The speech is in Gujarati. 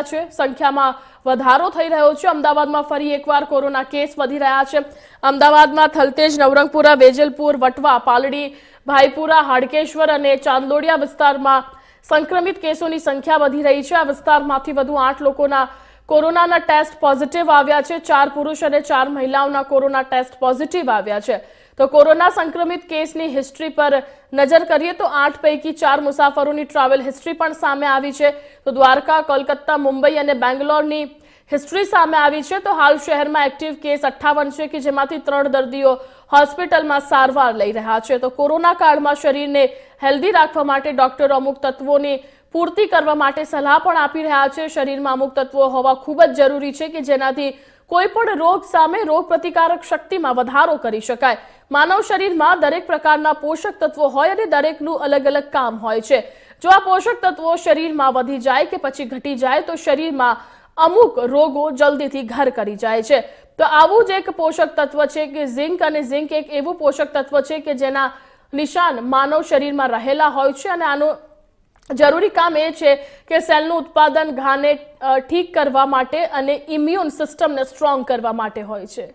રહ્યા છે. સંખ્યામાં વધારો થઈ રહ્યો છે. અમદાવાદમાં ફરી એકવાર કોરોના કેસ વધી રહ્યા છે. અમદાવાદમાં થલતેજ, નવરંગપુરા વેજલપુર વટવા, પાલડી, ભાઈપુરા, હાડકેશ્વર અને ચાંદલોડિયા વિસ્તારમાં સંક્રમિત કેસોની સંખ્યા વધી રહી છે. આ વિસ્તારમાંથી વધુ આઠ લોકોના કોરોનાના ટેસ્ટ પોઝિટિવ આવ્યા છે. ચાર પુરુષ અને ચાર મહિલાઓના કોરોના ટેસ્ટ પોઝિટિવ આવ્યા છે. તો કોરોના સંક્રમિત કેસની હિસ્ટ્રી પર નજર કરીએ તો આઠ પૈકી ચાર મુસાફરોની ટ્રાવેલ હિસ્ટ્રી પણ સામે આવી છે. તો દ્વારકા, કોલકાતા, મુંબઈ અને બેંગ્લોરની હિસ્ટ્રી સામે આવી છે. તો હાલ શહેરમાં એક્ટિવ કેસ અઠ્ઠાવન છે કે જેમાંથી ત્રણ દર્દીઓ હોસ્પિટલમાં સારવાર લઈ રહ્યા છે. તો કોરોના કાળમાં શરીરને હેલ્ધી રાખવા માટે ડોક્ટરો અમુક તત્વોની પૂર્તિ કરવા માટે સલાહ પણ આપી રહ્યા છે. શરીરમાં અમુક તત્વો હોવા ખૂબ જ જરૂરી છે કે જેનાથી કોઈ પણ રોગ સામે રોગ પ્રતિકારક શક્તિમાં વધારો કરી શકાય. માનવ શરીરમાં દરેક પ્રકારના પોષક તત્વો હોય અને દરેકનું અલગ અલગ કામ હોય છે. જો આ પોષક તત્વો શરીરમાં વધી જાય કે પછી ઘટી જાય, તો શરીરમાં અમુક રોગો જલ્દીથી ઘર કરી જાય છે. તો આવું જ એક પોષક તત્વ છે કે ઝિંક અને ઝિંક એક એવું પોષક તત્વ છે કે જેના નિશાન માનવ શરીરમાં રહેલા હોય છે અને આનું જરૂરી કામ એ છે કે સેલનું ઉત્પાદન ઘાને ઠીક કરવા માટે અને ઇમ્યુન સિસ્ટમને સ્ટ્રોંગ કરવા માટે હોય છે.